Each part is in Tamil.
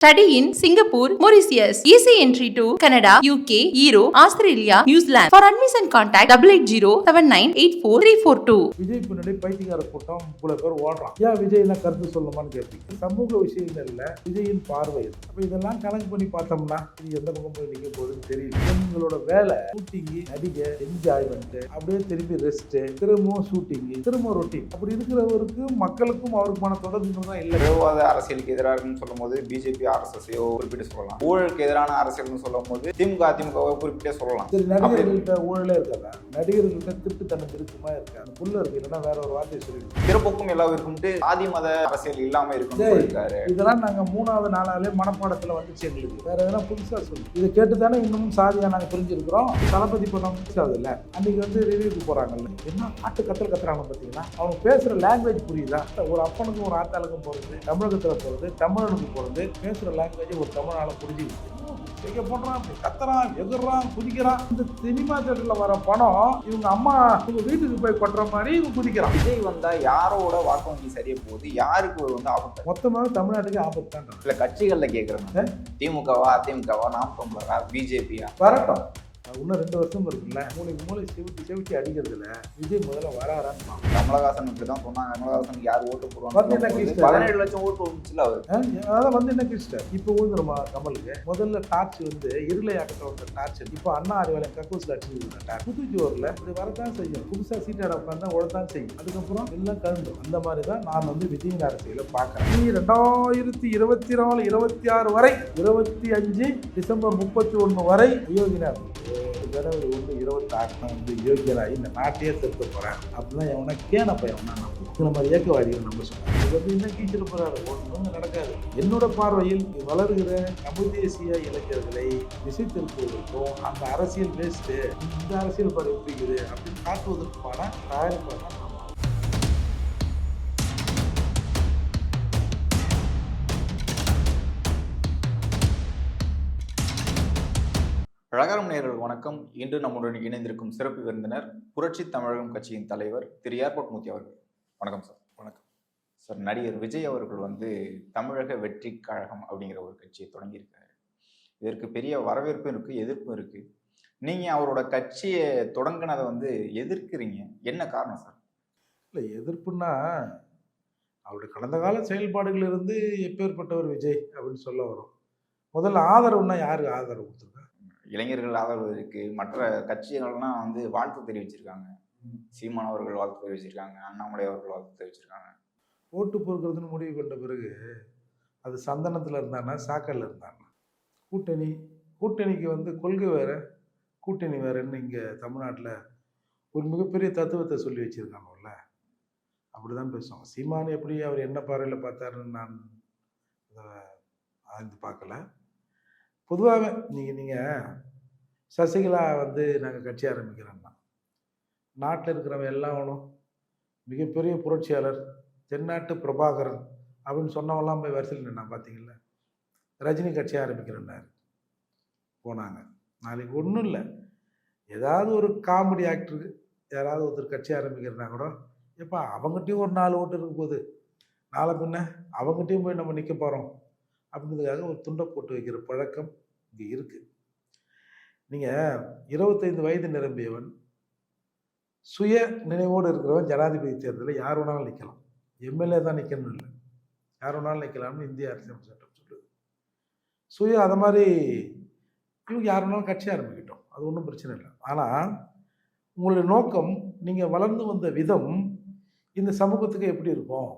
Study in Singapore, Mauritius. Easy entry to Canada, UK, Europe, Australia, New Zealand. For admission contact 880-7984-342. Vijay பின்னாடி பைத்தியக்கார கூட்டம் இவ்வளவு பேர் ஓடுறான் ஏன் விஜய் எல்லாம் கருத்து சொல்லணுமான்னு கேட்பீங்க சமூக விஷயங்கள்ல விஜயின் பார்வை. அப்ப இதெல்லாம் கணக்கு பண்ணி பார்த்தோம்னா இது எந்த பக்கம் போய் நிக்க போகுதுன்னு தெரியல இவங்களோட வேலை ஷூட்டிங் நடிகை என்ஜாய்மெண்ட் அப்படியே திரும்பி ரெஸ்ட் திரும்பவும் ஷூட்டிங் திரும்ப ரொட்டீன் அப்படி இருக்கிறவருக்கு மக்களுக்கும் அவருக்குமான தொடர்புகள் தான் இல்லை பிளவுவாத அரசியலுக்கு எதிராக இருக்குன்னு சொல்லும்போது பிஜேபி ஆர்எஸ்எஸ்ஸையோ குறிப்பிட்டு சொல்லலாம். ஊழலுக்கு எதிரான அரசியல்னு சொல்லும்போது திமுக அதிமுகவை குறிப்பிட்டே சொல்லலாம். நடிகர்கள்ட்ட ஊழலே இருக்காதா நடிகர்கள்ட்ட திருட்டுத்தனம் இருக்குமா இருக்கா அந்த புள்ள இருக்கு. இல்லைன்னா வேற ஒரு வார்த்தையை சொல்லிடுங்க. பிறப்புக்கும் எல்லாம் இருக்கும்ட்டு ஆதி மத அரசியல் இல்லாம. சொல்லியிருக்காரு. இதெல்லாம் நாங்க மூணாவது நாளாலே மனப்பாடத்துல வந்துச்சு எங்களுக்கு. வேற எதனா புதுசா சொல்லு. இதை கேட்டு தானே இன்னமும் சாதியா நாங்க புரிஞ்சிருக்கிறோம். தளபதி படம் மிஸ் ஆகுதுல்ல அன்னைக்கு வந்து ரிவ்யூக்கு போறாங்கல்ல. என்ன ஆட்டு கத்தல் கத்துறாங்க பாத்தீங்கன்னா அவங்க பேசுற லாங்குவேஜ் புரியுதா? ஒரு அப்பனுக்கும் ஒரு ஆத்தாளுக்கும் போறது தமிழகத்துல போறது தமிழனுக்கு போறது பேசுற லாங்குவேஜ் ஒரு தமிழால புரிஞ்சுக்கிட்டு எங்க போடுறான் கத்துறான் எகுறான் குதிக்கிறான். இந்த சினிமா தேட்டர்ல வர பணம் இவங்க அம்மா இவங்க வீட்டுக்கு போய் கொட்டுற மாதிரி இவங்க குதிக்கிறான். விஜய் வந்தா யாரோட வாக்கு வங்கி சரியா போகுது? யாருக்கு வந்து ஆபத்து? மொத்தமாக தமிழ்நாட்டுக்கு ஆபத்து தான் இல்ல கட்சிகள்ல கேக்குறேன். திமுகவா அதிமுகவா நாம் பிஜேபியா? வரட்டும். இன்னும் ரெண்டு வருஷம் இருக்குல்ல மூளைக்கு மூளை செவிட்டி செவிட்டி அடிக்கிறதுல விஜய் முதல்ல வராரான்னு. கமலஹாசன் இப்படிதான் சொன்னாங்க. கமலஹாசனுக்கு யார் ஓட்டு வந்து என்ன போடுவாங்க கேஸ் பதினேழு லட்சம் ஓட்டு வந்துச்சுல அவர். அதான் வந்து என்ன கிறிஸ்டர்? இப்போ ஊந்துருமா கமலுக்கு? முதல்ல டார்ச் வந்து இருளையாக்கத்தில் வந்த டார்ச் இப்போ அண்ணா அறிவாலயம் கக்கூசில் அடிச்சு டார்ச். புது ஜோரில் இது வரத்தான் செய்யும். புதுசாக சீட்டாட உட்காந்தா உடத்தான் செய்யும். அதுக்கப்புறம் எல்லாம் கலந்துரும் அந்த மாதிரி தான் நான் வந்து விஜயின் அரசியலை பார்க்குறேன். நீ ரெண்டாயிரத்தி இருபத்தி நாலு இருபத்தி ஆறு வரை இருபத்தி அஞ்சு டிசம்பர் முப்பத்தி ஒன்று வரை யோகினார் ஜனவரி வந்து இருபத்தி ஆறு நான் வந்து யோகியராகி இந்த நாட்டையே திருத்த போகிறேன் அப்படின்னா எவனா கேன பையன் நான் இந்த மாதிரி இயக்கவாதிகள் நம்ம சொல்லுவோம் இது வந்து இன்னும் கீச்சிட்டு போகிறாரு ஒன்றும் நடக்காது. என்னோட பார்வையில் வளர்கிற தமிழ் தேசிய இளைஞர்களை திசை திருப்புவதற்கும் அந்த அரசியல் வேஸ்ட்டு இந்த அரசியல் பாரு இருக்குது அப்படின்னு காட்டுவதற்கான தயாரிப்பாக அழகாரம் நேயர்கள் வணக்கம். இன்று நம்முடன் இணைந்திருக்கும் சிறப்பு விருந்தினர் புரட்சி தமிழகம் கட்சியின் தலைவர் திரு. ஏர்போர்ட் மூர்த்தி அவர்கள். வணக்கம் சார். வணக்கம். சார் நடிகர் விஜய் அவர்கள் வந்து தமிழக வெற்றி கழகம் அப்படிங்கிற ஒரு கட்சியை தொடங்கியிருக்காரு. இதற்கு பெரிய வரவேற்பும் இருக்கு எதிர்ப்பும் இருக்கு. நீங்க அவரோட கட்சியை தொடங்கினதை வந்து எதிர்க்கிறீங்க. என்ன காரணம் சார்? இல்லை எதிர்ப்புன்னா அவருடைய கடந்த கால செயல்பாடுகள் இருந்து எப்பேற்பட்டவர் விஜய் அப்படின்னு சொல்ல வரும். முதல்ல ஆதரவுன்னா யாருக்கு ஆதரவு கொடுத்துருக்கா இளைஞர்கள் ஆதரவு இருக்கு மற்ற கட்சிகள்லாம் வந்து வாழ்த்து தெரிவிச்சிருக்காங்க. சீமான் அவர்கள் வாழ்த்து தெரிவிச்சிருக்காங்க அண்ணாமலை அவர்கள் வாழ்த்து தெரிவிச்சிருக்காங்க. ஓட்டு பொறுக்கிறதுன்னு முடிவு கொண்ட பிறகு அது சந்தனத்தில் இருந்தானா சாக்கல்ல இருந்தானா? கூட்டணி கூட்டணிக்கு வந்து கொள்கை வேற கூட்டணி வேறன்னு இங்கே தமிழ்நாட்டில் ஒரு மிகப்பெரிய தத்துவத்தை சொல்லி வச்சுருக்காங்கல்ல? அப்படி தான் பேசுவாங்க. சீமான் எப்படி அவர் என்ன பார்வையில் பார்த்தாருன்னு நான் அதை ஆய்ந்து பார்க்கல. பொதுவாகவே நீங்கள் நீங்கள் சசிகலா வந்து நாங்கள் கட்சி ஆரம்பிக்கிறோம்னா நாட்டில் இருக்கிறவங்க எல்லாவனும் மிகப்பெரிய புரட்சியாளர் தென்னாட்டு பிரபாகரன் அப்படின்னு சொன்னவெல்லாம் போய் வரிசையில் நின்னா பார்த்தீங்களா ரஜினி கட்சி ஆரம்பிக்கிறேன்னாரு. போனாங்க. நாளைக்கு ஒன்றும் இல்லை. ஏதாவது ஒரு காமெடி ஆக்டருக்கு யாராவது ஒருத்தர் கட்சி ஆரம்பிக்கிறனா கூட எப்போ அவங்ககிட்டயும் ஒரு நாலு ஓட்டு இருக்கும் போது நாளை பின்ன அவங்ககிட்டயும் போய் நம்ம நிற்க போகிறோம் அப்படின்றதுக்காக ஒரு துண்டை போட்டு வைக்கிற பழக்கம் இங்கே இருக்குது நீங்கள் இருபத்தைந்து வயது நிரம்பியவன் சுய நினைவோடு இருக்கிறவன் ஜனாதிபதி தேர்தலில் யார் வேணாலும் நிற்கலாம் எம்எல்ஏ தான் நிற்கணும் இல்லை. யார் வேணாலும் நிற்கலாம்னு இந்திய அரசியல் சட்டம் சொல்லுது. சுய அதை மாதிரி இவங்க யார் வேணாலும் கட்சி ஆரம்பிக்கிட்டோம். அது ஒன்றும் பிரச்சனை இல்லை. ஆனால் உங்களுடைய நோக்கம் நீங்கள் வளர்ந்து வந்த விதம் இந்த சமூகத்துக்கு எப்படி இருக்கும்?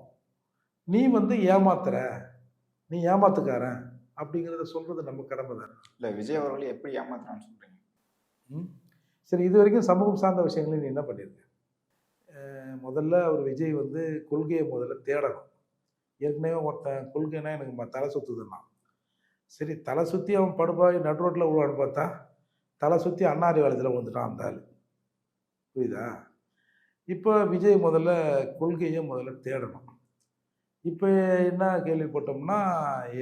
நீ வந்து ஏமாத்துற. நீ ஏமாத்துக்காரன் அப்படிங்கிறத சொல்கிறது நம்ம கடமை தானே. இல்ல விஜய் அவர்கள் எப்படி ஏமாத்துறான்னு சொல்றீங்க? ம். சரி இது வரைக்கும் சமூகம் சார்ந்த விஷயங்களை நீ என்ன பண்ணியிருக்க முதல்ல அவர் விஜய் வந்து கொள்கையை முதல்ல தேடணும். ஏற்கனவே ஒருத்தன் கொள்கைனா எனக்கு தலை சுற்றுதுன்னா சரி தலை சுற்றி அவன் படுபாய் நடு ரோட்டில் விழுவான்னு பார்த்தா தலை சுற்றி அண்ணாரி காலத்தில் விழுந்துட்டான் அந்த ஆள். புரியுதா? இப்போ விஜய் முதல்ல கொள்கையை முதல்ல தேடணும். இப்போ என்ன கேள்விப்பட்டோம்னா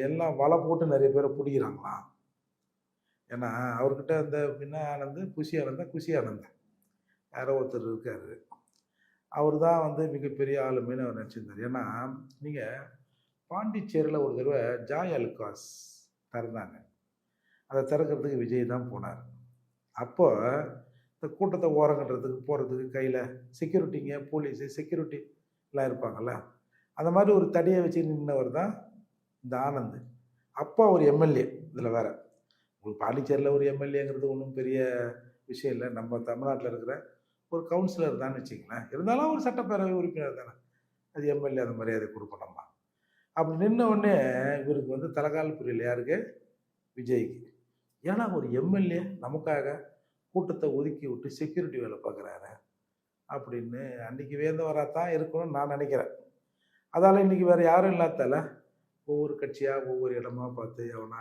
எல்லாம் வலை போட்டு நிறைய பேரை பிடிக்கிறாங்களாம் ஏன்னா அவர்கிட்ட அந்த பின்ன ஆனந்து குஷி ஆனந்தா குஷி ஆனந்தன் யாரோ ஒருத்தர் இருக்கார். அவர் தான் வந்து மிகப்பெரிய ஆளுமைன்னு அவர் நினச்சிருந்தார். ஏன்னா நீங்கள் பாண்டிச்சேரியில் ஒரு தடவை ஜாய் அலுகாஸ் திறந்தாங்க. அதை திறக்கிறதுக்கு விஜய் தான் போனார். அப்போ இந்த கூட்டத்தை ஓரங்கன்றதுக்கு போகிறதுக்கு கையில் செக்யூரிட்டிங்க போலீஸு செக்யூரிட்டி எல்லாம் இருப்பாங்கல்ல? அந்த மாதிரி ஒரு தடியை வச்சு நின்றவர் தான் இந்த ஆனந்த். அப்போ ஒரு எம்எல்ஏ இதில் வேற. உங்களுக்கு பாண்டிச்சேரியில் ஒரு எம்எல்ஏங்கிறது ஒன்றும் பெரிய விஷயம் இல்லை. நம்ம தமிழ்நாட்டில் இருக்கிற ஒரு கவுன்சிலர் தான் வச்சிங்களேன் இருந்தாலும் ஒரு சட்டப்பேரவை உறுப்பினர் தானே. அது எம்எல்ஏ அந்த மரியாதை கொடுப்போம் நம்ம அப்படி நின்ன உடனே இவருக்கு வந்து தலைகால் புரியல யாருக்கு? விஜய்க்கு. ஏன்னா ஒரு எம்எல்ஏ நமக்காக கூட்டத்தை ஒதுக்கி விட்டு செக்யூரிட்டி வேலை பார்க்குறாரு அப்படின்னு அன்றைக்கி வேந்தவராக தான் இருக்கணும்னு நான் நினைக்கிறேன். அதால் இன்றைக்கி வேறு யாரும் இல்லாதால ஒவ்வொரு கட்சியாக ஒவ்வொரு இடமா பார்த்து அவனா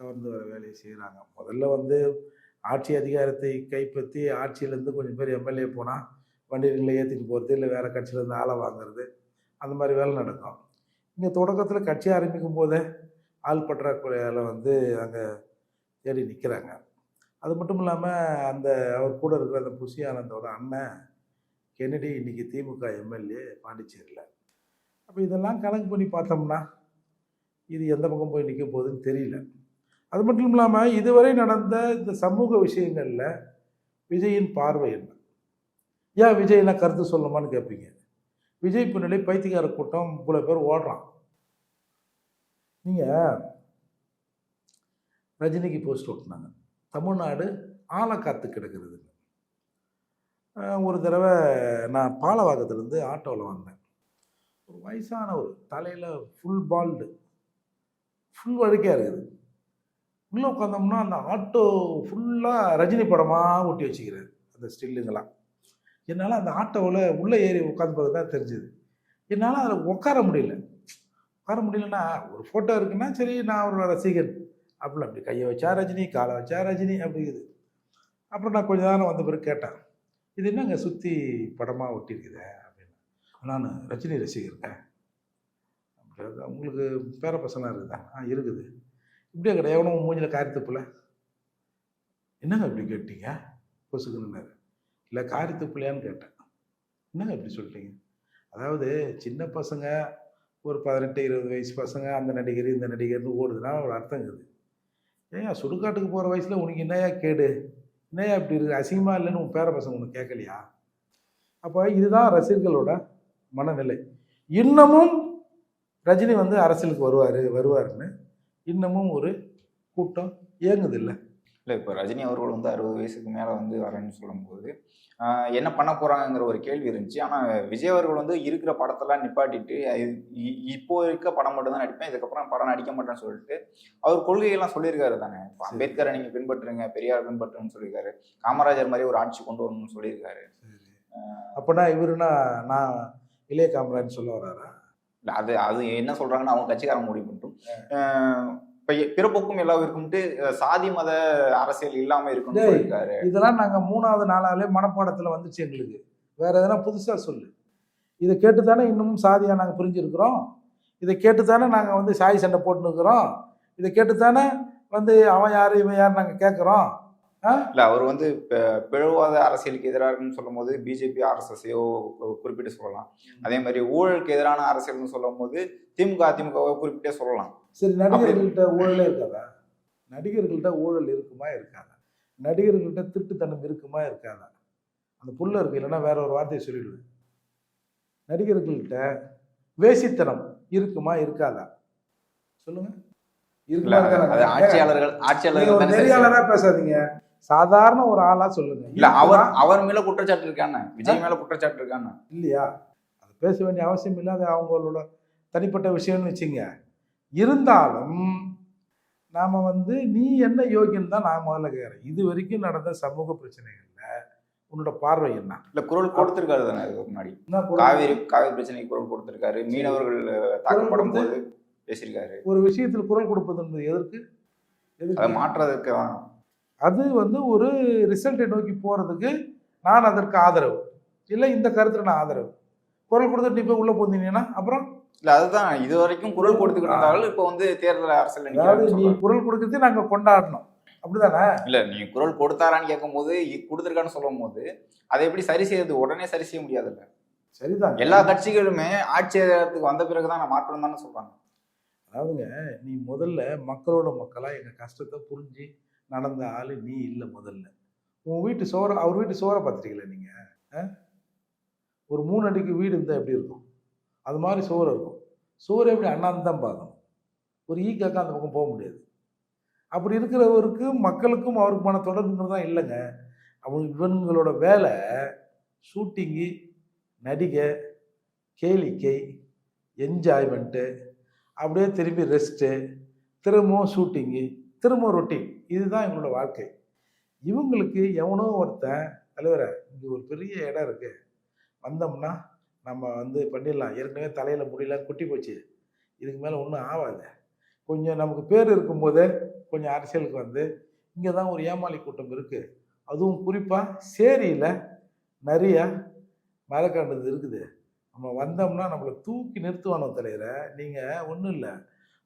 கவர்ந்து வர வேலையை செய்கிறாங்க முதல்ல வந்து ஆட்சி அதிகாரத்தை கைப்பற்றி ஆட்சியிலேருந்து கொஞ்சம் பேர் எம்எல்ஏ போனால் வண்டிகளில் ஏற்றிட்டு போகிறது இல்லை வேறு கட்சியிலேருந்து ஆளை வாங்குறது அந்த மாதிரி வேலை நடக்கும். இங்கே தொடக்கத்தில் கட்சி ஆரம்பிக்கும் போதே ஆள் பற்றாக்குறையால் வந்து அங்கே தேடி நிற்கிறாங்க அது மட்டும் இல்லாமல் அந்த அவர் கூட இருக்கிற அந்த புஷி ஆனந்தோட அண்ணன் கென்னடி இன்றைக்கி திமுக எம்எல்ஏ பாண்டிச்சேரியில். அப்போ இதெல்லாம் கணக்கு பண்ணி பார்த்தோம்னா இது எந்த பக்கம் போய் நிற்க போகுதுன்னு தெரியல. அது மட்டும் இல்லாமல் இதுவரை நடந்த இந்த சமூக விஷயங்களில் விஜயின் பார்வை என்ன? ஏன் விஜய் கருத்து சொல்லணுமான்னு கேட்பீங்க விஜய் பின்னாடி பைத்தியக்கார கூட்டம் இவ்வளோ பேர் ஓடுறான். நீங்கள் ரஜினிக்கு போஸ்ட் ஓட்டினாங்க தமிழ்நாடு ஆளை காத்து கிடக்கிறது ஒரு தடவை நான் பாலவாக்கத்துலேருந்து ஆட்டோவில் வந்தேன். ஒரு வயசானவர் தலையில் ஃபுல் பால்டு ஃபுல் வழுக்கையாக இருக்குது. உள்ளே உட்காந்தோம்னா அந்த ஆட்டோ ஃபுல்லாக ரஜினி படமாக ஒட்டி வச்சுக்கிறாரு அந்த ஸ்டில்லுங்கெல்லாம் என்னால் அந்த ஆட்டோவில் உள்ளே ஏறி உட்காந்து பிறகு தான் தெரிஞ்சுது. என்னால் அதில் உட்கார முடியல. உட்கார முடியலன்னா ஒரு ஃபோட்டோ இருக்குன்னா சரி நான் அவரோட ரசிகன். அப்படிலாம் அப்படி கையை வச்சா ரஜினி காலை வச்சா ரஜினி அப்படிங்குது. அப்புறம் நான் கொஞ்ச நேரம் வந்த பிறகு கேட்டேன் இது என்னங்க சுற்றி படமாக ஒட்டியிருக்குதே நான் ரஜினி ரசிகருங்க அப்படி உங்களுக்கு பேர பசங்களாக இருக்குதா? ஆ இருக்குது. இப்படியே கிடையாது எவனும் மூஞ்சில் காரி என்னங்க இப்படி கேட்டீங்க? கொசுக்குன்னாரு இல்லை காரி கேட்டேன். என்னங்க இப்படி சொல்லிட்டீங்க? அதாவது சின்ன பசங்க ஒரு பதினெட்டு இருபது வயசு பசங்க அந்த நடிகர் இந்த நடிகர்னு ஓடுதுன்னா ஒரு அர்த்தம் இருக்குது. ஏயா சுடுகாட்டுக்கு போகிற வயசில் உனக்கு என்னையா கேடு? என்னையா இப்படி இருக்குது அசிங்கமாக இல்லைன்னு உன் பேர பசங்க உனக்கு கேட்கலையா அப்போ இதுதான் ரசிகர்களோட மனநிலை. இன்னமும் ரஜினி வந்து அரசியலுக்கு வருவார் வருவாருன்னு இன்னமும் ஒரு கூட்டம் இயங்குது இல்லை இல்லை இப்போ ரஜினி அவர்கள் வந்து அறுபது வயசுக்கு மேலே வந்து வரேன்னு சொல்லும்போது என்ன பண்ண போகிறாங்கங்கிற ஒரு கேள்வி இருந்துச்சு. ஆனால் விஜய் அவர்கள் வந்து இருக்கிற படத்தெல்லாம் நிப்பாட்டிட்டு இப்போ இருக்க படம் மட்டும் தான் நடிப்பேன் இதுக்கப்புறம் படம் நடிக்க மாட்டேன்னு சொல்லிட்டு அவர் கொள்கையெல்லாம் சொல்லியிருக்காரு தானே. இப்போ. அம்பேத்கரை நீங்கள் பின்பற்றுங்க பெரியார் பின்பற்றுங்கன்னு சொல்லியிருக்காரு. காமராஜர் மாதிரி ஒரு ஆட்சி கொண்டு வரணும்னு சொல்லியிருக்காரு. அப்போனா இவருனா நான் இளைய காமராஜ் சொல்ல இல்ல அது அது என்ன சொல்றாங்கன்னு அவங்க கட்சிக்காரங்க முடிவு பண்ணிட்டோம். இப்ப பிறப்புக்கும் எல்லாம் இருக்கும்ட்டு சாதி மத அரசியல் இல்லாம இருக்குன்னு டேய். சொல்லியிருக்காரு. இதெல்லாம் நாங்கள் மூணாவது நாளாலே மனப்பாடத்தில் வந்துச்சு எங்களுக்கு. வேற எதனா புதுசாக சொல்லு. இதை கேட்டு தானே இன்னமும் சாதியாக நாங்கள் புரிஞ்சிருக்கிறோம். இதை கேட்டு தானே நாங்கள் வந்து சாய் சண்டை போட்டுருக்குறோம் இதை கேட்டு தானே வந்து அவன் யார் இவன் யார் நாங்கள் கேட்குறோம். இல்ல அவர் வந்து ப- பிளவுவாத அரசியலுக்கு எதிராக இருக்குன்னு சொல்லும் போது பிஜேபி ஆர்எஸ்எஸ்ஸையோ குறிப்பிட்டு சொல்லலாம். அதே மாதிரி ஊழலுக்கு எதிரான அரசியல்னு சொல்லும் போது திமுக அதிமுகவை குறிப்பிட்டே சொல்லலாம். சரி நடிகர்கள்ட்ட ஊழலே இருக்காதா? நடிகர்கள்ட்ட ஊழல் இருக்குமா இருக்காதா? நடிகர்கள்ட்ட திருட்டுத்தனம் இருக்குமா இருக்காதா? அந்த புல்ல இருக்கு இல்லைன்னா வேற ஒரு வார்த்தையை சொல்லிடுவேன். நடிகர்கள்ட்ட வேசித்தனம் இருக்குமா இருக்காதா? சொல்லுங்க? ஆட்சியாளர்கள் ஆட்சியாளர்கள் பேசாதீங்க. சாதாரண ஒரு ஆளா சொல்லுங்க. இல்ல அவர்? அவர் மேல குற்றச்சாட்டு இருக்கானே விஜய் மேல குற்றச்சாட்டு இருக்கானே இல்லையா? அது பேச வேண்டிய அவசியம் இல்லை. அது அவங்களோட தனிப்பட்ட விஷயம்னு வச்சுங்க. இருந்தாலும் நாம வந்து நீ என்ன யோகியம் தான் நான் முதல்ல கேட்குறேன் இது வரைக்கும் நடந்த சமூக பிரச்சனைகள்ல உன்னோட பார்வை என்ன? இல்ல குரல் கொடுத்திருக்காரு தானே இதுக்கு முன்னாடி? காவேரி காவேரி பிரச்சனைக்கு குரல் கொடுத்திருக்காரு. மீனவர்கள் தாக்கப்படும் போது பேசியிருக்காரு. ஒரு விஷயத்தில் குரல் கொடுப்பது என்பது எதற்கு? மாற்றுறதுக்கு அது வந்து ஒரு ரிசல்ட்டை நோக்கி போறதுக்கு நான் அதற்கு ஆதரவு. இல்லை இந்த கருத்துல நான் ஆதரவு. குரல் கொடுத்துட்டு நீ போய் உள்ள போந்தீங்கன்னா அப்புறம்? இல்ல அதுதான். இது வரைக்கும் குரல் கொடுத்துக்கிட்டு இருந்தாலும் இப்போ வந்து தேர்தல் அரசியல் அதாவது நீ. குரல் கொடுக்கறதே நாங்க கொண்டாடணும். அப்படிதானே? இல்ல நீங்க குரல் கொடுத்தாரான்னு கேட்கும்போது கொடுத்திருக்கான்னு சொல்லும் போது அதை எப்படி சரி செய்யறது? உடனே சரி செய்ய முடியாதுல்ல. சரிதான். எல்லா கட்சிகளுமே ஆட்சி அதிகாரத்துக்கு வந்த பிறகுதான் நான் மாற்றம் தானே சொல்றாங்க. அதாவதுங்க நீ முதல்ல மக்களோட மக்களா எங்க கஷ்டத்தை புரிஞ்சு நடந்த ஆள் நீ இல்லை முதல்ல. உன் வீட்டு சோறை அவர் வீட்டு சோறை பார்த்துட்டீங்களா நீங்கள் ஆ? ஒரு மூணு அடிக்கு வீடு இருந்தால் எப்படி இருக்கும்? அது மாதிரி சோறு இருக்கும். சோறு எப்படி அண்ணாந்து தான் பார்க்கணும். ஒரு ஈக்காக்கா அந்த பக்கம் போக முடியாது. அப்படி இருக்கிறவருக்கு மக்களுக்கும் அவருக்குமான தொடர்புங்கிறது தான் இல்லைங்க. அவங்க இவங்களோட வேலை ஷூட்டிங்கு நடிகை கேளிக்கை என்ஜாய்மெண்ட்டு அப்படியே திரும்பி ரெஸ்ட்டு திரும்பவும் ஷூட்டிங்கு திரும்ப ரொட்டீன். இதுதான் எங்களோட வாழ்க்கை. இவங்களுக்கு எவனோ ஒருத்தன் தலைவரை இங்கே ஒரு பெரிய இடம் இருக்கு. வந்தோம்னா நம்ம வந்து பண்ணிடலாம். ஏற்கனவே தலையில் முடியலாம் குட்டி போச்சு. இதுக்கு மேலே ஒன்றும் ஆகாது கொஞ்சம் நமக்கு பேர் இருக்கும்போதே கொஞ்சம் அரசியலுக்கு வந்து இங்கே தான் ஒரு ஏமாளி கூட்டம் இருக்குது அதுவும் குறிப்பாக சேரியில் நிறைய மரக்கண்டது இருக்குது. நம்ம வந்தோம்னா நம்மளை தூக்கி நிறுத்துவானோ தலைவரை நீங்கள் ஒன்றும் இல்லை.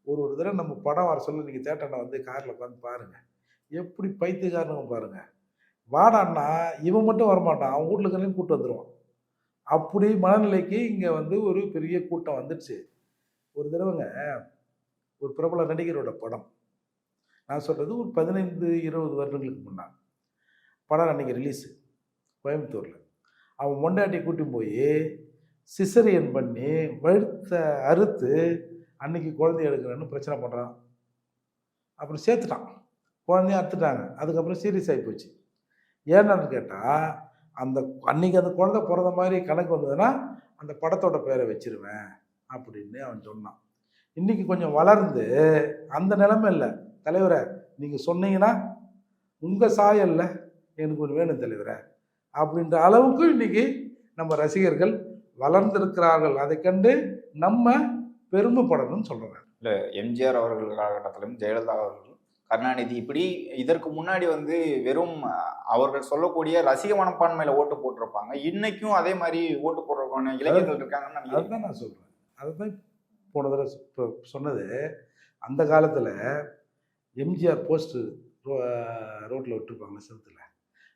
ஒரு ஒரு தடவை நம்ம படம் வர சொல்ல நீங்கள் தேட்டனை வந்து காரில் உட்காந்து பாருங்கள் எப்படி பைத்தியக்காரனுங்க பாருங்க. வாடான்னா இவன் மட்டும் வரமாட்டான். அவன் வீட்டில் இருக்கிறதையும் கூட்டு வந்துடுவான் அப்படி மனநிலைக்கு இங்கே வந்து ஒரு பெரிய கூட்டம் வந்துடுச்சு. ஒரு தடவைங்க ஒரு பிரபல நடிகரோட படம். நான் சொல்கிறது ஒரு பதினைந்து இருபது வருடங்களுக்கு முன்னாள் படம் அன்றைக்கி ரிலீஸு கோயம்புத்தூரில். அவன் மொண்டாட்டி கூட்டி போய் சிசரியன் பண்ணி வழுத்த அறுத்து அன்னைக்கு குழந்தைய எடுக்கிறேன்னு பிரச்சனை பண்ணுறான் அப்புறம் சேர்த்துட்டான். குழந்தைய அறுத்துட்டாங்க. அதுக்கப்புறம் சீரியஸ் ஆகி போச்சு. ஏன்னு கேட்டால் அந்த அன்னைக்கு அந்த குழந்தை பிறந்த மாதிரி கணக்கு வந்ததுன்னா அந்த படத்தோட பேரை வச்சிருவேன் அப்படின்னு அவன் சொன்னான். இன்றைக்கி கொஞ்சம் வளர்ந்து அந்த நிலைமை இல்லை. தலைவரை நீங்கள் சொன்னீங்கன்னா உங்கள் சாயல்ல எனக்கு ஒரு வேணும் தலைவரை அப்படின்ற அளவுக்கு இன்னைக்கு நம்ம ரசிகர்கள் வளர்ந்திருக்கிறார்கள். அதை கண்டு நம்ம பெருமைப்படணும்னு சொல்கிறேன் இல்லை எம்ஜிஆர் அவர்கள் காலகட்டத்திலும் ஜெயலலிதா அவர்கள் கருணாநிதி இப்படி இதற்கு முன்னாடி வந்து வெறும் அவர்கள் சொல்லக்கூடிய ரசிக மனப்பான்மையில ஓட்டு போட்டிருப்பாங்க. இன்னைக்கும் அதே மாதிரி ஓட்டு போடுறவங்க இளைஞர்கள் இருக்காங்கன்னு அதுதான் நான் சொல்கிறேன் அதுதான் போன தடவை இப்போ சொன்னது. அந்த காலத்தில் எம்ஜிஆர் போஸ்ட்டு ரோ ரோட்டில் விட்டுருப்பாங்க செவத்தில்.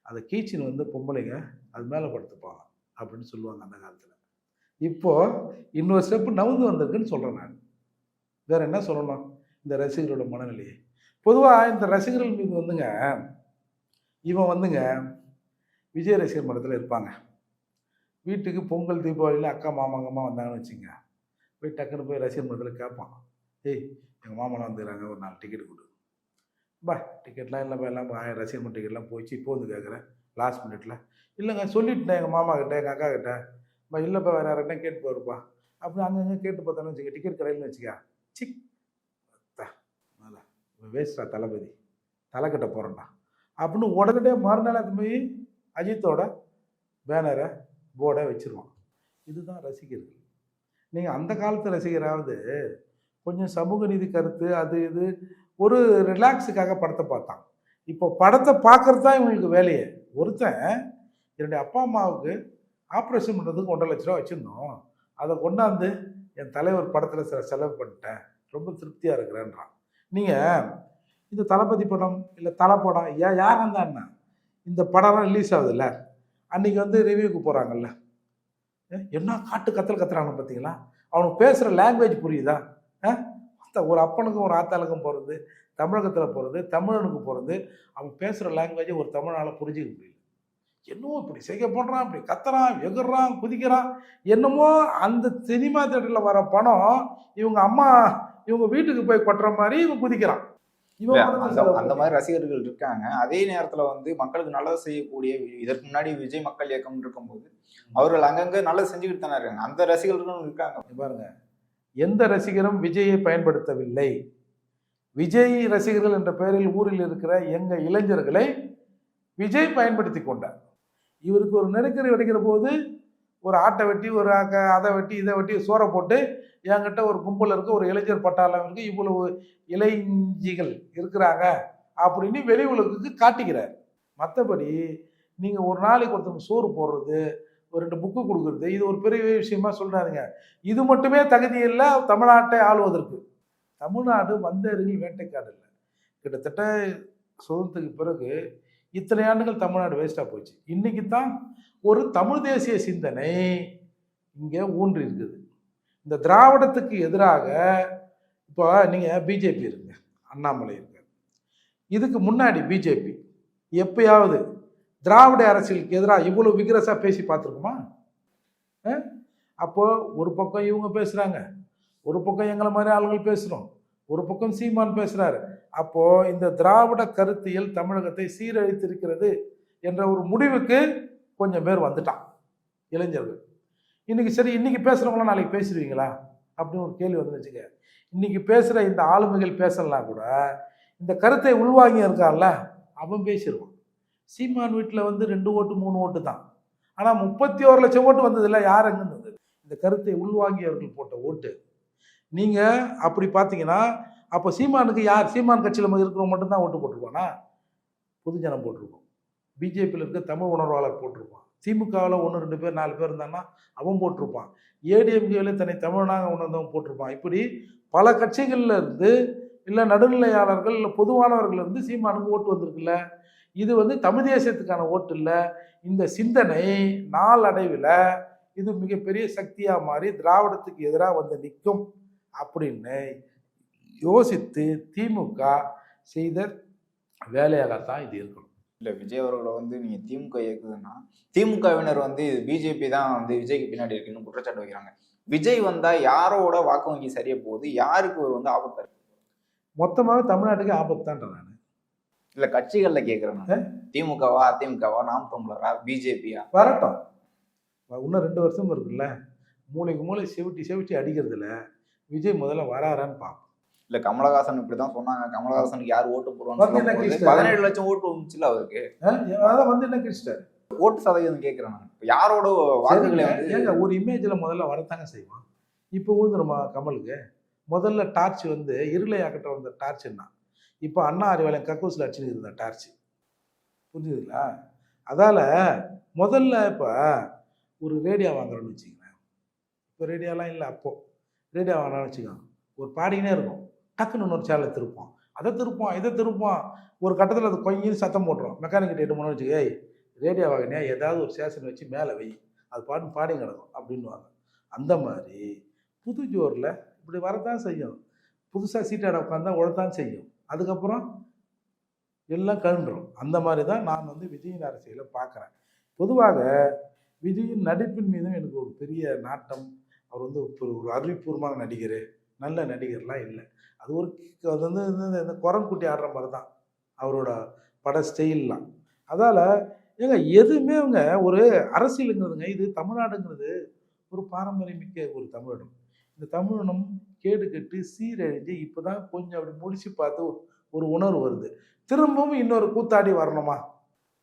அதை கீச்சின் வந்து பொம்பளைங்க அது மேலே படுத்துப்பாங்க அப்படின்னு சொல்லுவாங்க அந்த காலத்தில். இப்போது இன்னொரு ஸ்டெப்பு நவுந்து வந்திருக்குன்னு சொல்கிறேன் நான். வேற என்ன சொல்லணும்? இந்த ரசிகர்களோட மனநிலையை. பொதுவாக இந்த ரசிகர்கள் மீது வந்துங்க இவன் வந்துங்க விஜய் ரசிகர் மடத்தில் இருப்பாங்க. வீட்டுக்கு பொங்கல் தீபாவளியில் அக்கா மாமாங்கம்மா வந்தாங்கன்னு வச்சுங்க போய் டக்குன்னு போய் ரசிகர் மடத்தில் கேட்பான் ஏய் எங்கள் மாமாலாம் வந்துக்கிறாங்க ஒரு நாலு டிக்கெட் கொடு. பா டிக்கெட்லாம் இல்லைப்பா எல்லாம் ஆயிரம் ரசிகர் மன்ற டிக்கெட்லாம் போச்சு இப்போ வந்து கேட்குறேன் லாஸ்ட் மினிட்ல இல்லைங்க சொல்லிட்டேன் எங்கள் மாமா கிட்ட எங்கள் அக்கா கிட்ட. பா இல்லைப்பா வேறு யார்கிட்ட கேட்டு போயிருப்பா அப்படி அங்கங்கே கேட்டு பார்த்தாலும் வச்சுக்க டிக்கெட் கடையில் வச்சுக்கா சிக் வேஸ்டா தளபதி. தலைக்கட்ட போகிறேன்டா அப்படின்னு உடனடியே மறுநாள் அது போய் அஜித்தோட பேனரை போர்டை வச்சிருவான். இதுதான் ரசிகர்கள். நீங்கள் அந்த காலத்து ரசிகராவது கொஞ்சம் சமூக நீதி கருத்து அது இது ஒரு ரிலாக்ஸுக்காக படத்தை பார்த்தான். இப்போ படத்தை பார்க்கறது தான் இவங்களுக்கு வேலையே. ஒருத்தன் என்னுடைய அப்பா அம்மாவுக்கு ஆப்ரேஷன் பண்ணுறதுக்கு ஒன்றரை லட்ச ரூபா வச்சுருந்தோம். அதை கொண்டாந்து என் தலைவர் படத்தில் சில செலவு பண்ணிட்டேன். ரொம்ப திருப்தியாக இருக்கிறேன்றான். நீங்கள் இந்த தளபதி படம் இல்லை தலை படம் ஏன் யார் வந்தாண்ணா இந்த படம்லாம் ரிலீஸ் ஆகுதுல்ல? அன்னைக்கு வந்து ரிவ்யூக்கு போகிறாங்கல்ல என்ன காட்டு கத்தல் கத்துறாங்க பார்த்தீங்களா அவனுக்கு பேசுகிற லாங்குவேஜ் புரியுதா? ஆ? ஒரு அப்பனுக்கும் ஒரு ஆத்தாளுக்கும் போகிறது தமிழகத்தில் போகிறது தமிழனுக்கு போகிறது அவன் பேசுகிற லாங்குவேஜை ஒரு தமிழனால் புரிஞ்சிக்க முடியல. என்னமோ இப்படி செய்ய போடுறான் இப்படி கத்துறான் எகுறான் குதிக்கிறான் என்னமோ அந்த சினிமா தேட்டரில் வர பணம் இவங்க அம்மா இவங்க வீட்டுக்கு போய் கொட்டுற மாதிரி இவன் குதிக்கிறான். அந்த மாதிரி ரசிகர்கள் இருக்காங்க. அதே நேரத்துல வந்து மக்களுக்கு நல்லது செய்யக்கூடிய இதற்கு முன்னாடி விஜய் மக்கள் இயக்கம் இருக்கும்போது அவர்கள் அங்கங்க நல்லது செஞ்சுக்கிட்டு தானே இருக்காங்க. அந்த ரசிகர்களும் இருக்காங்க. பாருங்க. எந்த ரசிகரும் விஜயை பயன்படுத்தவில்லை. விஜய் ரசிகர்கள் என்ற பெயரில் ஊரில் இருக்கிற எங்க இளைஞர்களை விஜய் பயன்படுத்தி கொண்டார். இவருக்கு ஒரு நெருக்கடி வெடிக்கிற போது ஒரு ஆட்டை வெட்டி ஒரு அதை வெட்டி இதை வெட்டி சோறை போட்டு என்கிட்ட ஒரு கும்பல் இருக்குது ஒரு இளைஞர் பட்டாளம் இருக்குது இவ்வளவு இளைஞிகள் இருக்கிறாங்க அப்படின்னு வெளி உலகுக்கு காட்டிக்கிறார். மற்றபடி நீங்கள் ஒரு நாளைக்கு ஒருத்தவங்க சோறு போடுறது ஒரு ரெண்டு புக்கு கொடுக்குறது இது ஒரு பெரிய விஷயமா சொல்கிறாருங்க இது மட்டுமே தகுதி இல்லை தமிழ்நாட்டை ஆளுவதற்கு. தமிழ்நாடு வந்தேறிகள் வேட்டைக்காடு இல்லை. கிட்டத்தட்ட சுதந்திரத்துக்கு பிறகு இத்தனை ஆண்டுகள் தமிழ்நாடு வேஸ்ட்டாக போச்சு. இன்றைக்கி தான் ஒரு தமிழ் தேசிய சிந்தனை இங்கே ஊன்றி இருக்குது இந்த திராவிடத்துக்கு எதிராக இப்போ நீங்கள் பிஜேபி இருங்க அண்ணாமலை இருங்க இதுக்கு முன்னாடி பிஜேபி எப்பயாவது திராவிட அரசியலுக்கு எதிராக இவ்வளோ விக்ரஸாக பேசி பார்த்துருக்குமா? அப்போது ஒரு பக்கம் இவங்க பேசுகிறாங்க ஒரு பக்கம் எங்களை மாதிரி ஆளுங்கள் பேசுகிறோம் ஒரு பக்கம் சீமான் பேசுகிறாரு அப்போ இந்த திராவிட கருத்தியல் தமிழகத்தை சீரழித்திருக்கிறது என்ற ஒரு முடிவுக்கு கொஞ்சம் பேர் வந்துட்டான் இளைஞர்கள். இன்னைக்கு சரி இன்னைக்கு பேசுகிறவங்களாம் நாளைக்கு பேசிடுவீங்களா? அப்படின்னு ஒரு கேள்வி வந்து வச்சுக்க இன்னைக்கு பேசுகிற இந்த ஆளுமைகள் பேசலாம் கூட இந்த கருத்தை உள்வாங்கி இருக்கான்ல அவன் பேசிடுவான். சீமான் வீட்டில் வந்து ரெண்டு ஓட்டு மூணு ஓட்டு தான். ஆனால் முப்பத்தி ஒரு லட்சம் ஓட்டு வந்ததில்ல யார் எங்கே இருந்தது இந்த கருத்தை உள்வாங்கியவர்கள் போட்ட ஓட்டு. நீங்கள் அப்படி பார்த்தீங்கன்னா அப்போ சீமானுக்கு யார் சீமான் கட்சியில் இருக்கிறவங்க மட்டும்தான் ஓட்டு போட்டிருப்பானா? பொதுஜனம் போட்டிருக்கோம். பிஜேபியில் இருக்க தமிழ் உணர்வாளர் போட்டிருப்பான். திமுகவில் ஒன்று ரெண்டு பேர் நாலு பேர் இருந்தான்னா அவன் போட்டிருப்பான். ஏடிஎம்கேல தன்னை தமிழனாக உணர்ந்தவன் போட்டிருப்பான். இப்படி பல கட்சிகளில் இருந்து இல்லை நடுநிலையாளர்கள் இல்லை பொதுவானவர்கள் இருந்து சீமானுக்கு ஓட்டு வந்திருக்குல்ல. இது வந்து தமிழ் தேசியத்துக்கான ஓட்டு இல்லை. இந்த சிந்தனை நாளடைவில் இது மிகப்பெரிய சக்தியாக மாறி திராவிடத்துக்கு எதிராக வந்து நிற்கும் அப்படின்னு யோசித்து திமுக செய்த வேலையாகத்தான் இது இருக்கணும். இல்ல விஜய் அவர்களை வந்து நீங்க திமுக இயக்குதுன்னா திமுகவினர் வந்து பிஜேபி தான் வந்து விஜய்க்கு பின்னாடி இருக்குன்னு குற்றச்சாட்டு வைக்கிறாங்க. விஜய் வந்தா யாரோட வாக்கு வங்கி சரியா போகுது? யாருக்கு ஒரு வந்து ஆபத்து? மொத்தமாகவே தமிழ்நாட்டுக்கு ஆபத்து தான்ன்றேன் நான். இல்ல கட்சிகள்ல கேக்குறேன் நான். திமுகவா அதிமுகவா நாம் தமிழரா பிஜேபியா? வரட்டும். இன்னும் ரெண்டு வருஷம் இருக்குல்ல. மூளைக்கு மூளை செவிட்டி செவிட்டி அடிக்கிறதுல விஜய் முதல்ல வராரான்னு பார்ப்போம் இல்ல கமலஹாசன் இப்படிதான் சொன்னாங்க. கமலஹாசனுக்கு யார் ஓட்டு போடுவாங்க? பதினேழு லட்சம் ஓட்டு வந்துச்சுல அவருக்கு. அதான் வந்து என்ன கிழிச்சிட்டாரு? ஓட்டு சதவீதம் கேக்குறேன் நான். இப்ப யாரோட வாக்குகளை ஏங்க ஒரு இமேஜில் முதல்ல வரத்தாங்க செய்வான். இப்போ விழுந்துருமா கமலுக்கு? முதல்ல டார்ச் வந்து இருளை அகற்ற வந்த டார்ச் என்ன? இப்போ அண்ணா அறிவாலயம் கக்கூசில் அடிச்சுன்னு இருந்த டார்ச் புரிஞ்சுதுங்களா? அதால் முதல்ல இப்போ ஒரு ரேடியோ வாங்குறோன்னு வச்சுக்கங்களேன். இப்போ ரேடியோலாம் இல்லை அப்போது ரேடியோ வாங்கினான்னு வச்சுக்கோங்க. ஒரு பாடிக்கினே இருக்கும். டக்குன்னு இன்னொரு சேனலை திருப்போம் அதை திருப்போம் இதை திருப்போம் ஒரு கட்டத்தில் அது கொஞ்சம் சத்தம் போட்டுரும். மெக்கானிக் கிட்ட எட்டு மணி ஏய் ரேடியோ வாகனியா ஏதாவது ஒரு ஸ்டேஷன் வச்சு மேலே வை. அது பாட்டு பாடி கிடக்கும் அப்படின்னுவாங்க. அந்த மாதிரி புது ஜோரில் இப்படி வரத்தான் செய்யும். புதுசாக சீட்டாட உட்காந்தா உழத்தான் செய்யும். அதுக்கப்புறம் எல்லாம் கழுன்றோம். அந்த மாதிரி தான் நான் வந்து விஜயின் அரசியலை பார்க்குறேன். பொதுவாக விஜயின் நடிப்பின் மீதும் எனக்கு ஒரு பெரிய நாட்டம். அவர் வந்து ஒரு ஒரு நடிகர். நல்ல நடிகர்லாம் இல்லை. அது ஒரு அது வந்து இந்த- இந்த குரங்குட்டி ஆடுற மாதிரி தான் அவரோட பட ஸ்டைல்லாம். அதால் ஏங்க எதுவுமே அவங்க ஒரு அரசியலுங்கிறதுங்க இது தமிழ்நாடுங்கிறது ஒரு பாரம்பரியமிக்க ஒரு தமிழினம் இந்த தமிழினம் கேடு கட்டு சீரழிஞ்சு இப்போ தான் கொஞ்சம் அப்படி முடிச்சு பார்த்து ஒரு உணர்வு வருது. திரும்பவும் இன்னொரு கூத்தாடி வரணுமா?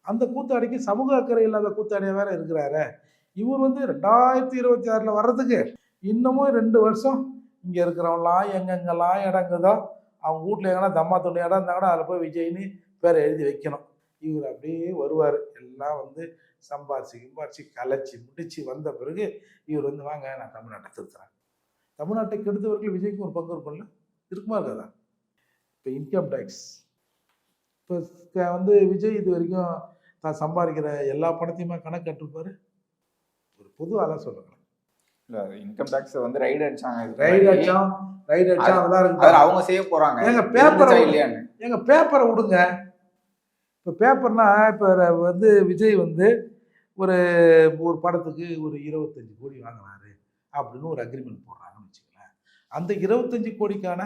அந்த கூத்தாடிக்கு சமூக அக்கறை இல்லாத கூத்தாடியாக வேற இருக்கிறாரு. இவர் வந்து ரெண்டாயிரத்தி இருபத்தி ஆறில் வர்றதுக்கு இன்னமும் ரெண்டு வருஷம் இங்கே இருக்கிறவங்களாம் எங்கெங்கெல்லாம் இடங்குதோ அவங்க வீட்டில் எங்கன்னா தம்மா துணி இடம் இருந்தால் கூட அதில் போய் விஜய்னு பேரை எழுதி வைக்கணும். இவர் அப்படியே வருவார். எல்லாம் வந்து சம்பாரிச்சு கிம்பாரிச்சு கலைச்சி முடிச்சு வந்த பிறகு இவர் வந்து வாங்க நான் தமிழ்நாட்டை திருத்துறேன். தமிழ்நாட்டை கெடுத்தவர்கள் விஜய்க்கு ஒரு பங்கு இருக்கும்ல? இருக்குமா இருக்காதா? இப்போ இன்கம் டேக்ஸ் இப்போ வந்து விஜய் இது வரைக்கும் தான் சம்பாதிக்கிற எல்லா பணத்தையுமே கணக்கு கட்டிருப்பார். ஒரு பொது ஆளாக சொல்லுங்க இல்ல இன்கம் டாக்ஸ் வந்து ரைடு அடிச்சாங்க. ரைடு. அடிச்சோம் ரைடு அடிச்சோம் அதெல்லாம் அதுல இருக்கு அவங்க செய்ய போறாங்க. ஏங்க, paper இருந்துச்சா வந்து- இல்லையான்னு. எங்க பேப்பரை விடுங்க இப்போ பேப்பர்னா இப்போ வந்து விஜய் வந்து ஒரு ஒரு படத்துக்கு ஒரு இருபத்தஞ்சு கோடி வாங்கினாரு அப்படின்னு ஒரு அக்ரிமெண்ட் போடுறாங்கன்னு வச்சுங்களேன் அந்த இருபத்தஞ்சு கோடிக்கான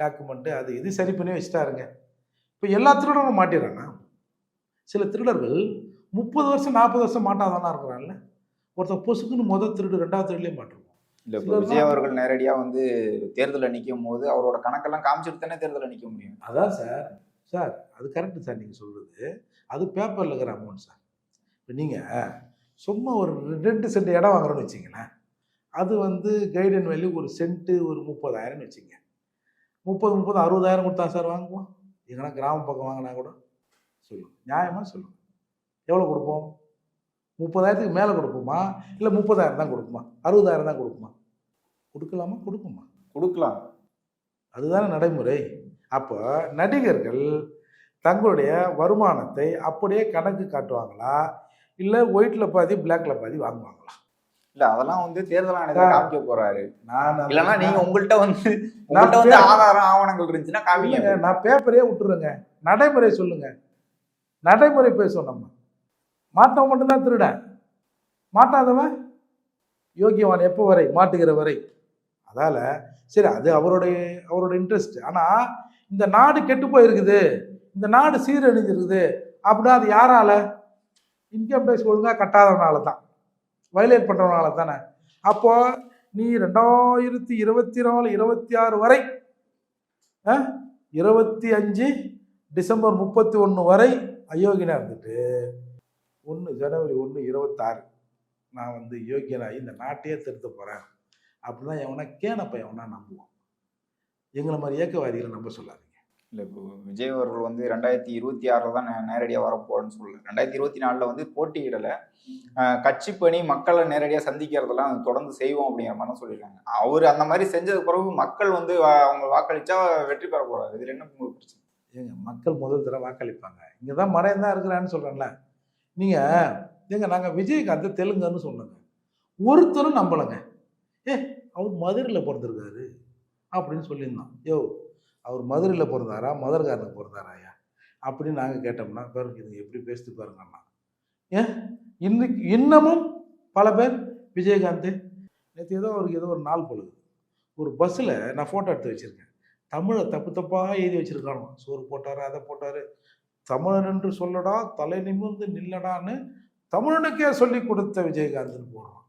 டாக்குமெண்ட்டு அது இது சரி பண்ணி வச்சுட்டாருங்க. இப்போ எல்லா திருடரும் மாட்டிடுறாங்க. சில திருடர்கள் முப்பது வருஷம் நாற்பது வருஷம் மாட்டாதானா இருக்கிறான்ல ஒருத்தர் பொசுக்குன்னு முதல் திருடு ரெண்டாவது திருடுலேயே மாட்டிருக்கோம் இல்ல இப்போ விஜய் அவர்கள் நேரடியா வந்து தேர்தலில் நிக்கும் போது அவரோட கணக்கெல்லாம் காமிச்சிட்டு தானே தேர்தலில் நிக்க முடியும்? அதான் சார். சார் அது கரெக்டு சார் நீங்கள் சொல்கிறது அது பேப்பரில் இருக்கிற அமௌண்ட் சார். இப்போ நீங்கள் சும்மா ஒரு ரெண்டு சென்ட் இடம் வாங்குறோன்னு வச்சிங்களேன் அது வந்து கைடன் வேல்யூ ஒரு சென்ட்டு ஒரு முப்பதாயிரம்னு வச்சுங்க. முப்பது முப்பது அறுபதாயிரம் கொடுத்தா சார் வாங்குவோம். எங்கன்னா கிராம பக்கம் வாங்கினா கூட சொல்லுங்கள் நியாயமாக சொல்லுங்கள் எவ்வளோ கொடுப்போம்? முப்பதாயிரத்துக்கு மேலே கொடுப்போமா? இல்லை முப்பதாயிரம் தான் கொடுக்குமா? அறுபதாயிரம் தான் கொடுக்குமா? கொடுக்கலாமா? கொடுக்குமா? கொடுக்கலாம். அதுதானே நடைமுறை. அப்போ நடிகர்கள் தங்களுடைய வருமானத்தை அப்படியே கணக்கு காட்டுவாங்களா? இல்லை ஒயிட்டில் பாதி பிளாக்ல பாதி வாங்குவாங்களா? இல்ல அதெல்லாம் வந்து தேர்தல் ஆணையத்தில் காமிக்க போறாரு. நான் இல்லைன்னா நீங்க உங்கள்கிட்ட வந்து உங்கள்கிட்ட வந்து ஆதாரம் ஆவணங்கள் இருந்துச்சுன்னா காமிங்க. நான் பேப்பரே விட்டுருங்க. நடைமுறை சொல்லுங்க. நடைமுறை பேசுவோம் நம்ம. மாட்டவன் மட்டும்தான் திருடன் மாட்டாதவன் யோக்கியவான் எப்போ வரை? மாட்டுகிற வரை. அதால் சரி அது அவருடைய அவரோட இன்ட்ரெஸ்ட் ஆனால் இந்த நாடு கெட்டு போயிருக்குது. இந்த நாடு சீரழிஞ்சிருக்குது. அப்படின்னா அது யாரால? இன்கம் டேக்ஸ் ஒழுங்காக கட்டாதவனால தான் வயலேட் பண்ணுறவனால தானே அப்போது நீ ரெண்டாயிரத்தி இருபத்தி நாலு இருபத்தி ஆறு வரை இருபத்தி அஞ்சு டிசம்பர் முப்பத்தி ஒன்று வரை அயோக்கியனா இருந்துட்டு ஒன்று ஜனவரி ஒன்று இருபத்தாறு. நான் வந்து யோக்கியனாகி இந்த நாட்டையே திருத்த போகிறேன் அப்படின்னா எவனா கேனப்ப எவனா நம்புவான். எங்களை மாதிரி இயக்கவாதிகளை நம்ப சொல்லாதீங்க. இல்ல இப்போ விஜய் அவர்கள் வந்து ரெண்டாயிரத்தி இருபத்தி ஆறுல தான் நே- நேரடியா வரப்போறேன்னு சொல்லல. ரெண்டாயிரத்தி இருபத்தி நாலுல வந்து போட்டியிடல. கட்சி பணி மக்களை நேரடியா சந்திக்கிறதெல்லாம் தொடர்ந்து செய்வோம் அப்படிங்கிற மாதிரி சொல்லியிருக்காங்க. அவர் அந்த மாதிரி செஞ்சது பிறகு மக்கள் வந்து அவங்க வாக்களிச்சா வெற்றி பெற போறாரு. இதுல என்ன உங்களுக்கு பிரச்சனை? ஏங்க மக்கள் முதல் தடவை வாக்களிப்பாங்க. இங்கே தான் மடையன் தான் இருக்கிறான்னு சொல்கிறேன்ல நீங்கள் ஏங்க நாங்கள் விஜயகாந்த் தெலுங்குன்னு சொன்னோங்க. ஒருத்தரும் நம்பலைங்க. ஏ அவர் மதுரையில் பிறந்திருக்காரு அப்படின்னு சொல்லியிருந்தான். யோ அவர் மதுரையில் பிறந்தாரா மதுரைக்காரனுக்கு பிறந்தாராயா அப்படின்னு நாங்கள் கேட்டோம்னா பாருங்க இது எப்படி பேசிட்டு பாருங்கண்ணா ஏன் இன்னைக்கு இன்னமும் பல பேர் விஜயகாந்த் நேற்று ஏதோ அவருக்கு ஏதோ ஒரு நாள் பொழுது ஒரு பஸ்ஸில் நான் ஃபோட்டோ எடுத்து வச்சுருக்கேன். தமிழை தப்பு தப்பாக எழுதி வச்சுருக்கானோ சோறு போட்டார் அதை போட்டார் தமிழன் என்று சொல்லடா தலை நிமிர்ந்து நில்லடான்னு தமிழனுக்கே சொல்லி கொடுத்த விஜயகாந்தன் போடுறான்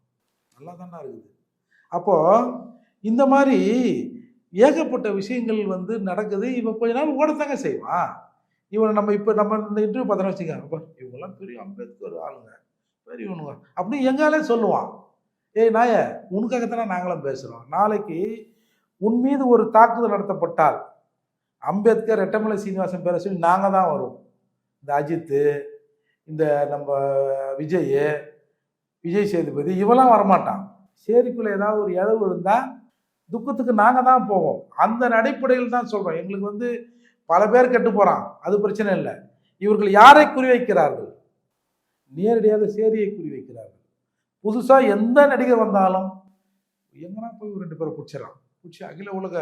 நல்லா தானே இருக்குது. அப்போது இந்த மாதிரி ஏகப்பட்ட விஷயங்கள் வந்து நடக்குது. இவன் கொஞ்ச நாள் ஓடத்தாங்க செய்வான். இவனை நம்ம இப்போ நம்ம இந்த இன்டர்வியூ பார்த்தோன்னு வச்சுக்கோங்க. அப்போ இவங்கெல்லாம் பெரிய அம்பேத்கர் ஆளுங்க. பெரியவனுங்க. அப்படின்னு எங்காலே சொல்லுவான். ஏய் நாய உனக்காகத்தானே நாங்களும் பேசுகிறோம் நாளைக்கு உன் மீது ஒரு தாக்குதல் நடத்தப்பட்டால் அம்பேத்கர் ரெட்டமலை சீனிவாசன் பேரை சொல்லி நாங்கள் தான் வருவோம். இந்த அஜித்து இந்த நம்ம விஜய் விஜய் சேதுபதி இவெல்லாம் வரமாட்டான் சேரிக்குள்ளே ஏதாவது ஒரு இழவு இருந்தால் துக்கத்துக்கு நாங்கள் தான் போவோம். அந்த அடிப்படையில் தான் சொல்கிறோம் எங்களுக்கு வந்து பல பேர் கெட்டு போகிறான் அது பிரச்சனை இல்லை. இவர்கள் யாரை குறிவைக்கிறார்கள்? நேரடியாக சேரியை குறிவைக்கிறார்கள். புதுசாக எந்த நடிகர் வந்தாலும் எங்கன்னா போய் ரெண்டு பேரை பிடிச்சிடறான் பிடிச்சி அகில உலக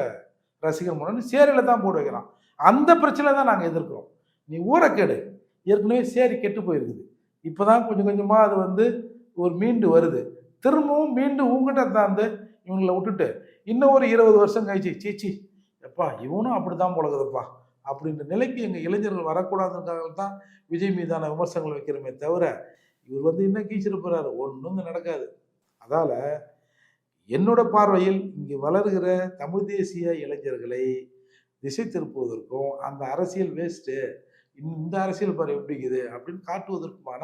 ரசிகர் முன்னாடி சேரியில் தான் போட்டு வைக்கிறான் அந்த பிரச்சனை தான் நாங்கள் எதிர்க்கிறோம். நீ ஊரை கேடு ஏற்கனவே சேரி கெட்டு போயிருக்குது. இப்போ தான் கொஞ்சம் கொஞ்சமாக அது வந்து ஒரு மீண்டு வருது. திரும்பவும் மீண்டு உங்ககிட்ட தாந்து இவங்களை விட்டுட்டு இன்னும் ஒரு இருபது வருஷம் கழிச்சு சீச்சி எப்பா இவனும் அப்படி தான் பழகுதுப்பா அப்படின்ற நிலைக்கு எங்கள் இளைஞர்கள் வரக்கூடாதுக்காக தான் விஜய் மீதான விமர்சனங்கள் வைக்கிறோமே தவிர இவர் வந்து இன்னும் கீச்சிருப்பார் போகிறாரு ஒன்றும் நடக்காது. அதால் என்னோட பார்வையில் இங்கே வளர்கிற தமிழ் தேசிய இளைஞர்களை திசை திருப்புவதற்கும் அந்த அரசியல் வேஸ்ட்டு இந்த அரசியல் பாரு எப்படி இருக்குது அப்படின்னு காட்டுவதற்குமான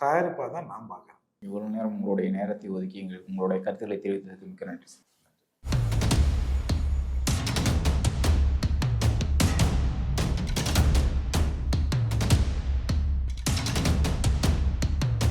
தயாரிப்பாக தான் நான் பார்க்குறேன். இவ்வளவு நேரம் உங்களுடைய நேரத்தை ஒதுக்கி எங்களுக்கு உங்களுடைய கருத்துக்களை தெரிவித்ததுக்கு மிக்க நன்றி சார்.